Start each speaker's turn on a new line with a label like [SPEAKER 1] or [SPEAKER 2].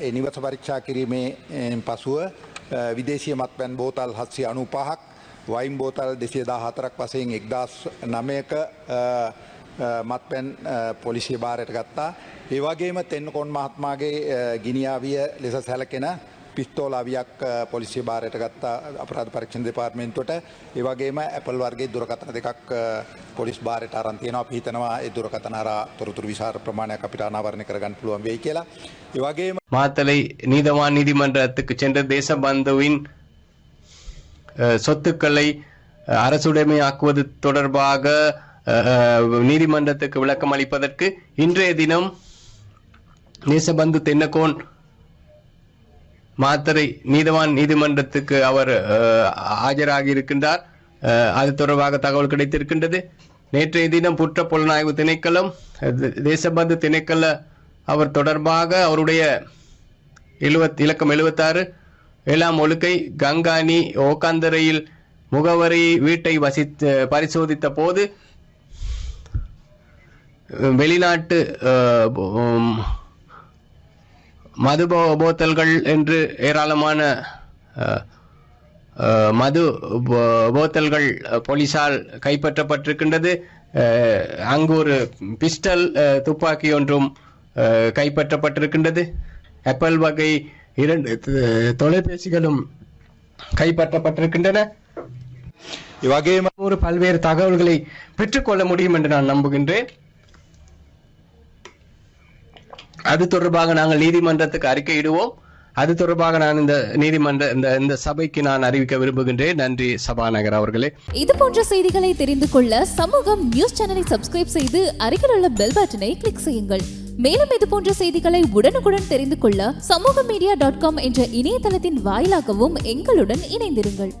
[SPEAKER 1] ඒ නිවස පරීක්ෂා කිරීමේ පසුව අ, විදේශීය මත්පැන් බෝතල් හත්සි අනු පහක් වයිම් බෝතල් දෙසියදා හතරක් වසයෙන් එක්දස් නමයක මත්පැන් පොලිසිය භාරයට ගත්තා. ඒවගේම තෙන්නකොන් මහත්මාගේ අ, ගිනිියාවිය ලෙස සැලකෙන පිස්තෝලාවියක් අ, පොලිසිය භාරයට ගත්තා අපරාධ පරීක්ෂණ දෙපාර්තමේන්තුවට ඒවගේම ඇපල් වර්ගේ දුරකථන දෙකක් අ, පොලිස් භාරයට අරන්තියනවා පිහිතනවා ඒ දුරකථනාරා තොරතුරු විසාර ප්‍රමාණයක් අපිට අනාවරණය කරගන්න පුළුවන් වෙයි කියලා. ඒවගේම
[SPEAKER 2] மாத்தலை நீதவான் நீதிமன்றத்துக்கு சென்ற தேசபந்துவின் அஹ், சொத்துக்களை அஹ், அரசுடைமையாக்குவது தொடர்பாக அஹ், அஹ், நீதிமன்றத்துக்கு விளக்கம் அளிப்பதற்கு இன்றைய தினம் தேசபந்து தென்னகோன் மாத்தரை நீதவான் நீதிமன்றத்துக்கு அவர் ஆஜராகி இருக்கின்றார் அது தொடர்பாக தகவல் கிடைத்திருக்கின்றது. நேற்றைய தினம் புற்ற புலனாய்வு திணைக்களம் தேசபந்து திணைக்கள அவர் தொடர்பாக அவருடைய எழுவத் இலக்கம் எழுபத்தாறு ஏழாம் ஒழுக்கை கங்காணி ஓகாந்தரையில் முகவரி வீட்டை வசித்து பரிசோதித்த போது வெளிநாட்டு உம், மது போத்தல்கள் என்று ஏராளமான மது போத்தல்கள் போலீசால் கைப்பற்றப்பட்டிருக்கின்றது. அங்கு ஒரு பிஸ்டல் துப்பாக்கி ஒன்றும் கைப்பற்றப்பட்டிருக்கின்றது. ஆப்பிள் வகை இரண்டு தொலைபேசிகளும் கைப்பற்றப்பட்டிருக்கின்றன.
[SPEAKER 1] இவ்வகையும்
[SPEAKER 2] ஒரு பல்வேறு தகவல்களை பெற்றுக்கொள்ள முடியும் என்று நான் நம்புகின்றேன். அது தொடர்பாக நாங்கள் நீதிமன்றத்துக்கு அறிக்கையிடுவோம். அது தொடர்பாக நான் இந்த நீதிமன்ற இந்த இந்த சபைக்கு நான் அறிவிக்க விரும்புகின்றேன். நன்றி சபாநகர் அவர்களே.
[SPEAKER 3] இது போன்ற செய்திகளை தெரிந்து கொள்ள சமூகம் நியூஸ் சேனலை சப்ஸ்கிரைப் செய்து அருகில் உள்ள பெல் பட்டனை கிளிக் செய்யுங்கள். மேலும் இது போன்ற செய்திகளை உடனுக்குடன் தெரிந்து கொள்ள சமூக மீடியா டாட் காம் என்ற இணையதளத்தின் வாயிலாகவும் எங்களுடன் இணைந்திருங்கள்.